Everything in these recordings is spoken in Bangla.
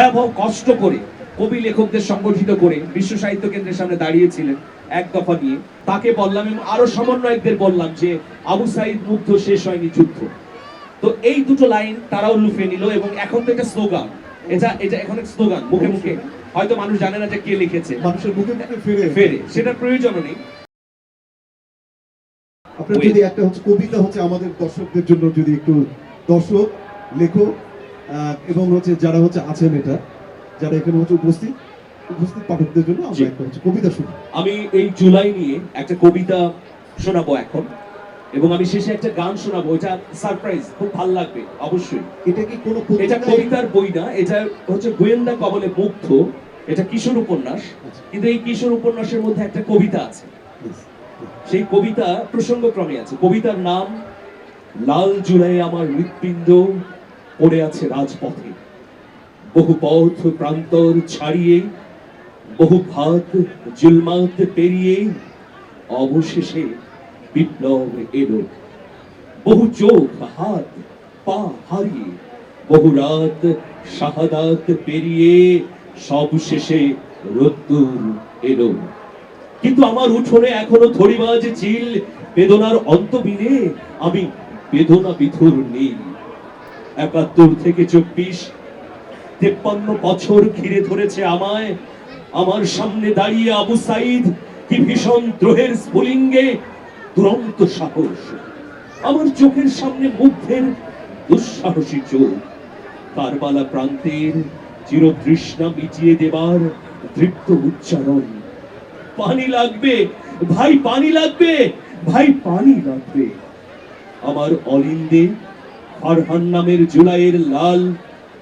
ভয়াবহ কষ্ট করে কবি লেখকদের সংগঠিত করে বিশ্ব সাহিত্য কেন্দ্রের সামনে দাঁড়িয়েছিলেন এক দফা নিয়ে তাকে বললাম এবং আরও সমন্বয়কদের বললাম যে আবু সাইদ মুগ্ধ শেষ হয়নি যুদ্ধ। তো এই দুটো লাইন তারাও লুফে নিল এবং এখন তো এটা স্লোগান। এটা এটা এখন স্লোগান মুখে মুখে। হয়তো মানুষ জানে না যে কে লিখেছে। মানুষের মুখে মুখে ফিরে। ফেরে সেটার প্রয়োজনও নেই। আপনার যদি একটা হচ্ছে কবিতা হচ্ছে আমাদের দর্শকদের জন্য যদি একটু দর্শক লেখক এবং হচ্ছে যারা হচ্ছে আছেন এটা যারা এখানে হচ্ছে উপস্থিত উপস্থিত পাঠকদের জন্য আমরা একটা হচ্ছে কবিতা শুনি। আমি এই জুলাই নিয়ে একটা কবিতা শোনাবো এখন এবং আমি শেষে একটা গান শোনাবো এটা সারপ্রাইজ খুব ভালো লাগবে অবশ্যই। এটা কি কোনো এটা কবিতার বই না এটা হচ্ছে গোয়েন্দা কবলে মুগ্ধ এটা কিশোর উপন্যাস আচ্ছা। কিন্তু এই কিশোর উপন্যাসের মধ্যে একটা কবিতা আছে। সেই কবিতা প্রসঙ্গক্রমে আছে কবিতার নাম লাল জুলাই আমার হৃৎপিণ্ড পড়ে আছে রাজপথে। বহু পথ প্রান্তর ছাড়িয়ে, বহু ভাত জুলমাত পেরিয়ে অবশেষে বিপ্লব এলো। বহু চোখ, হাত, পা হারিয়ে, বহু রাত শাহাদাত পেরিয়ে সব শেষে রোদ্দুর এলো। কিন্তু আমার উঠোনে এখনও থরিবাজ, চিল, বেদনার অন্তবিনে আমি বেদনা বিধুর নীল। একাত্তর থেকে চব্বিশ। তেপ্পান্ন বছর ঘিরে ধরেছে আমায়। আমার সামনে দাঁড়িয়ে আবু সাইদ কি ভীষণ দ্রোহের স্ফুলিঙ্গে, দুরন্ত সাহস। আমার চোখের সামনে মুগ্ধের, দুঃসাহসী চোখ। কারবালা প্রান্তের চিরতৃষ্ণা মিটিয়ে দেবার তৃপ্ত উচ্চারণ। পানি লাগবে, ভাই পানি লাগবে, ভাই পানি লাগবে। আমার অলিন্দে ফারহান নামের জুলাইয়ের লাল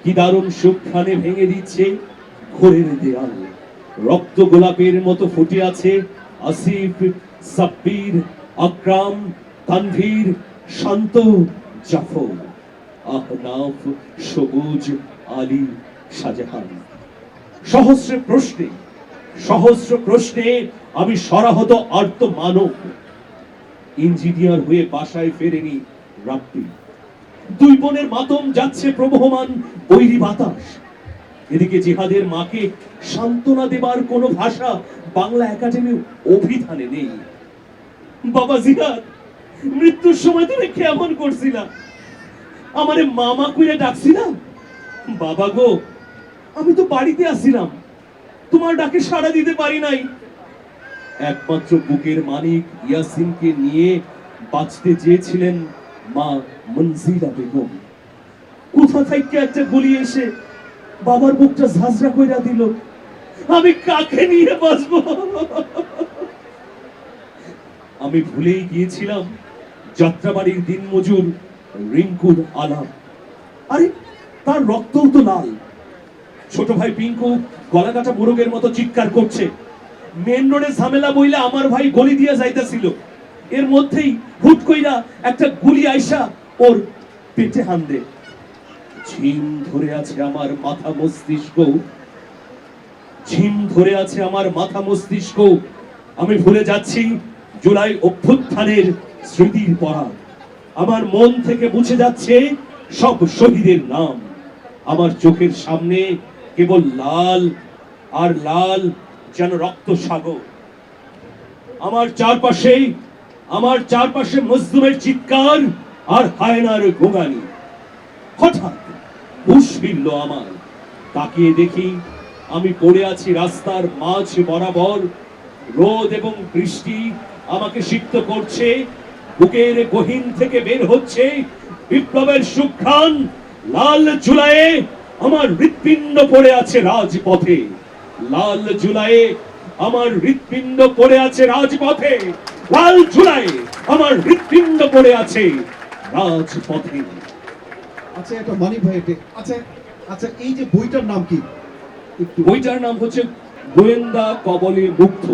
কি দারুণ সুখানে ভেঙে দিচ্ছে ঘোরের দেয়াল। রক্ত গোলাপের মতো ফুটে আছে আসিফ, সাব্বির, আকরাম, তানভীর, শান্ত, জাফর। আহনাফ সবুজ, আলী, শাহজাহান। সহস্র প্রশ্নে সহস্র প্রশ্নে আমি সরাহত আর্ত মানব ইঞ্জিনিয়ার হয়ে বাসায় ফেরেনি রাব্বি। দুই বোনের মাতম যাচ্ছে প্রবহমান বৈরী বাতাস। এদিকে জিহাদের মাকে সান্ত্বনা দেবার কোনো ভাষা বাংলা একাডেমি অভিধানে নেই। বাবা জিহাদ, মৃত্যুর সময় তুমি কেমন করছিলা আমারে মামা কইরা ডাকছিলাম? বাবা গো, আমি তো বাড়িতে আসছিলাম তোমার ডাকে সাড়া দিতে পারি নাই। একমাত্র বুকের মানিক ইয়াসিনকে নিয়ে বাঁচতে চেয়েছিলেন মা মনজিলা বেগম। কোথা থেকে একটা গুলি এসে বাবার বুকটা ঝাঁঝরা কইরা দিল? আমি কাকে নিয়ে বাঁচবো? আমি ভুলেই গিয়েছিলাম যাত্রাবাড়ির দিনমজুর রিঙ্কুর আলাম আরে, তার রক্তও তো লাল। ছোট ভাই পিঙ্কু গলা কাটা মোরগের মতো চিৎকার করছে। মেন রোডে ঝামেলা বইলে আমার ভাই গলি দিয়া যাইতেছিল। এর মধ্যেই হুট কইরা একটা গুলি আইসা ওর পেটে হান দে ঝিম ধরে আছে আমার মাথা মস্তিষ্ক। ঝিম ধরে আছে আমার মাথা মস্তিষ্ক। আমি ভুলে যাচ্ছি জুলাই অভ্যুত্থানের স্মৃতির পড়া। আমার মন থেকে মুছে যাচ্ছে সব শহীদের নাম। আমার চোখের সামনে কেবল লাল আর লাল যেন রক্ত সাগর। আমার চারপাশে আমার চারপাশে মজদুমের চিৎকার আর হায়নার গোগানি হঠাৎ হুশ ফিরল আমার। তাকিয়ে দেখি আমি পড়ে আছি রাস্তার মাঝ বরাবর। রোদ এবং বৃষ্টি আমাকে সিক্ত করছে। বুকের গহীন থেকে বের হচ্ছে বিপ্লবের সুখান লাল জুলাইয়ে আমার হৃৎপিণ্ড পড়ে আছে রাজপথে। লাল জুলাইয়ে আমার হৃৎপিণ্ড পড়ে আছে রাজপথে। লাল জুলাইয়ে আমার হৃৎপিণ্ড পড়ে আছে রাজপথে। আচ্ছা একটা মানি ভাই এটা আচ্ছা আচ্ছা এই যে বইটার নাম কি? বইটার নাম হচ্ছে গোয়েন্দা কবলে মুগ্ধ।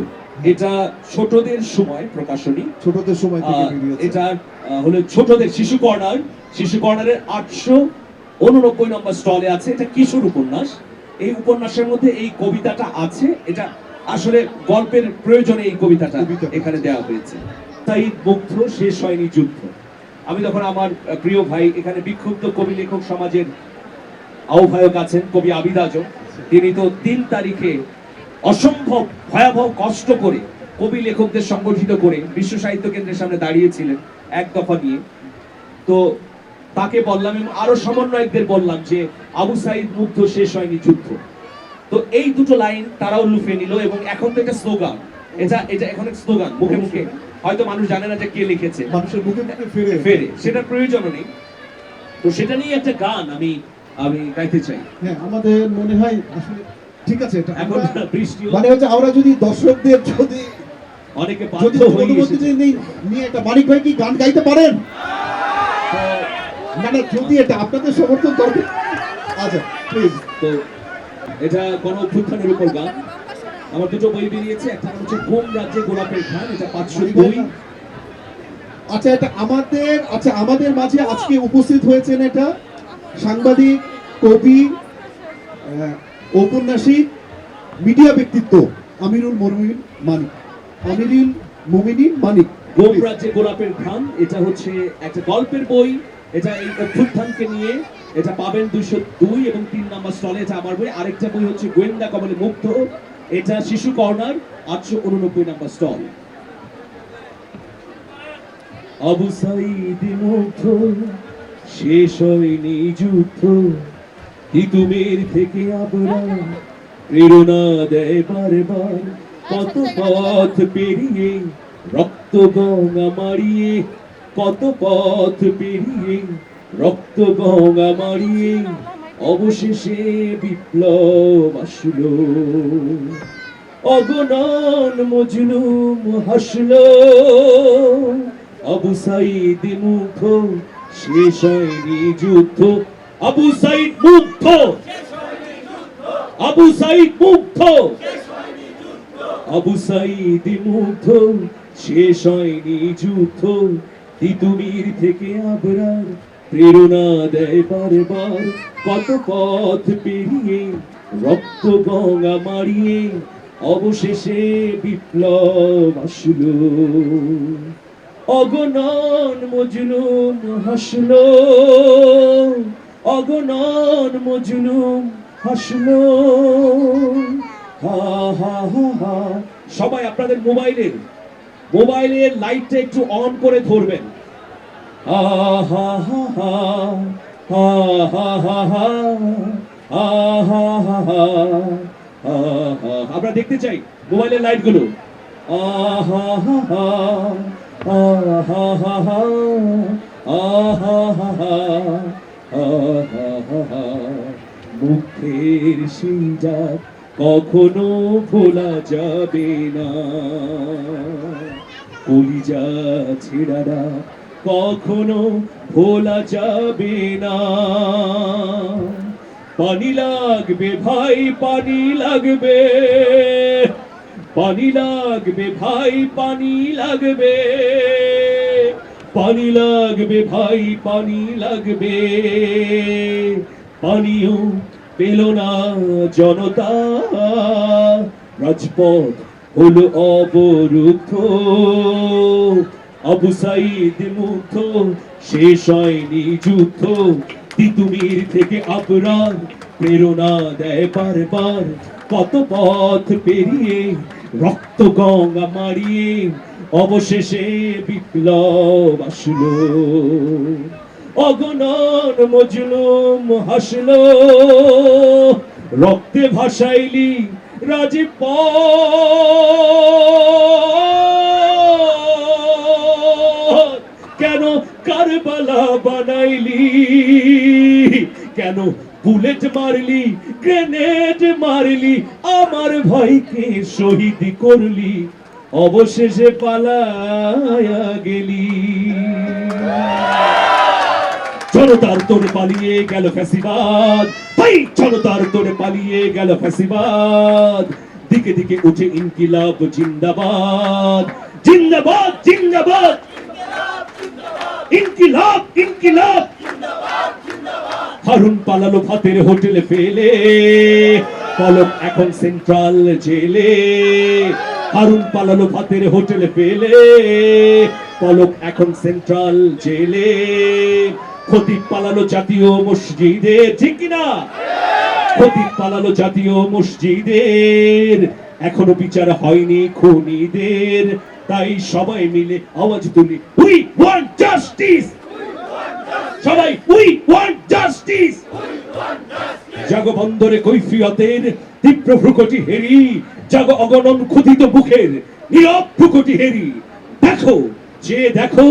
এটা ছোটদের সময় প্রকাশনী। ছোটদের সময় এটা হলো ছোটদের শিশু কর্নার। শিশু কর্নারের আটশো উননব্বই নম্বর স্টলে আছে। এটা কিশোর উপন্যাস। এই উপন্যাসের মধ্যে এই কবিতাটা আছে। এটা আসলে গল্পের প্রয়োজনে এই কবিতাটা এখানে দেওয়া হয়েছে। তাই মুগ্ধ শেষ হয়নি যুদ্ধ। আমি তখন আমার প্রিয় ভাই এখানে বিক্ষুব্ধ কবি লেখক সমাজের আহ্বায়ক আছেন কবি আবিদ আজম। তিনি তো তিন তারিখে অসম্ভব ভয়াবহ কষ্ট করে কবি লেখকদের সংগঠিত করে বিশ্ব সাহিত্য কেন্দ্রের সামনে দাঁড়িয়েছিলেন এক দফা নিয়ে। তো তাকে বললাম এবং আরও সমন্বয়কদের বললাম যে আবু সাইদ মুগ্ধ শেষ হয়নি যুদ্ধ। তো এই দুটো লাইন তারাও লুফে নিল এবং এখন তো এটা স্লোগান এটা এটা এখন এক স্লোগান মুখে মুখে। হয়তো মানুষ জানে না যে কে লিখেছে। মানুষের মুখে মুখে ফিরে। ফেরে সেটার প্রয়োজনও নেই। তো সেটা নিয়ে একটা গান আমি আমি গাইতে চাই। হ্যাঁ আমাদের মনে হয় আসলে ঠিক আছে এটা এখন বৃষ্টি মানে হচ্ছে আমরা যদি দর্শকদের যদি অনেকে বাধ্য হয়ে নেই নিয়ে একটা মানিক ভাই কি গান গাইতে পারেন? মানে যদি এটা আপনাদের সমর্থন দরকার আচ্ছা প্লিজ তো এটা গণ অভ্যুত্থানের উপর গান। আমার দুটো বই বেরিয়েছে একটা নাম হচ্ছে কোন রাজ্যে গোলাপের খান এটা পাঁচশো দুই আচ্ছা এটা আমাদের আচ্ছা আমাদের মাঝে আজকে উপস্থিত হয়েছেন এটা সাংবাদিক কবি আহ, ঔপন্যাসিক মিডিয়া ব্যক্তিত্ব আমিরুল মমিন মানিক। আমিরুল মানিক। কোন রাজ্যে গোলাপের খান এটা হচ্ছে একটা গল্পের বই। এটা এই অভ্যুত্থানকে নিয়ে এটা পাবেন দুইশো দুই এবং তিন নাম্বার স্টলে এটা আমার বই। আরেকটা বই হচ্ছে গোয়েন্দা কবলে মুগ্ধ এটা শিশু কর্নার, আটশো উননব্বই নাম্বার স্টল। মুগ্ধ শেষ হয়নি যুদ্ধ। তিতুমির থেকে আবরা, প্রেরণা দেয় বারবার। কত পথ পেরিয়ে, রক্ত গঙ্গা মারিয়ে, কত পথ পেরিয়ে রক্ত গঙ্গা মারিয়ে অবশেষে বিপ্লব আসলো। অগণন মজলুম হাসলো। আবু সাইদ মুগ্ধ, শেষ হয়নি যুদ্ধ। আবু সাইদ মুগ্ধ! আবু সাইদ মুগ্ধ! আবু সাইদ মুগ্ধ, শেষ হয়নি যুদ্ধ। তিতুমির থেকে আবরার প্রেরণা দেয় বারবার কত পথ পেরিয়ে, রক্ত গঙ্গা মারিয়ে, অবশেষে বিপ্লব আসলো। অগণন মজলুম হাসলো, অগণন মজলুম হাসলো। হা হা হা হা। সবাই আপনাদের মোবাইলের মোবাইলের লাইটটা একটু অন করে ধরবেন। আহা হা হা হা হা আহা হা হা আমরা দেখতে চাই মোবাইলের লাইটগুলো। আহা হা হা আহা হা হা আহা হা হা মুখের সিঞ্জাত কখনো ভোলা যাবে না। কলিজা ছেড়ারা কখনো ভোলা যাবে না। পানি লাগবে ভাই, পানি লাগবে। পানি লাগবে ভাই, পানি লাগবে। পানি লাগবে ভাই, পানি লাগবে। পানিও পেল না জনতা। রাজপথ হলো অবরুদ্ধ। আবু সাইদ মুগ্ধ, শেষ হয়নি যুদ্ধ। তিতুমির থেকে আবরার, প্রেরণা দেয় বারবার। কত পথ পেরিয়ে, রক্ত গঙ্গা মারিয়ে অবশেষে বিপ্লব আসলো। অগণন মজলুম হাসলো। রক্তে ভাসাইলি রাজীব কারবালা বানাইলি। কেন বুলেট মারলি, গ্রেনেড মারলি, আমার ভাইকে শহীদ করলি, অবশেষে পালায়া গেলি। জনতার তোরে পালিয়ে গেল ফ্যাসিবাদ। তাই জনতার তোরে পালিয়ে গেল ফ্যাসিবাদ। দিকে দিকে উঠে ইনকিলাব, জিন্দাবাদ। জিন্দাবাদ জিন্দাবাদ। ইনকিলাব ইনকিলাব। হারুন পালালো ভাতের হোটেলে ফেলে। পলক এখন সেন্ট্রাল জেলে। হারুন পালালো ভাতের হোটেলে ফেলে। পলক এখন সেন্ট্রাল জেলে। খতিব পালালো জাতীয় মসজিদের ঠিক কিনা? খতিব পালালো জাতীয় মসজিদের। এখনও বিচার হয়নি খুনিদের। তাই সবাই মিলে আওয়াজ তুলি উই ওয়ান্ট জাস্টিস সবাই উই ওয়ান্ট জাস্টিস জগবন্দরে কৈফিয়তের তীব্র ভ্রুকটি হেরি, জাগ অগণন ক্ষুধিত মুখের নীরব ভ্রুকটি হেরি। দেখো, যে দেখো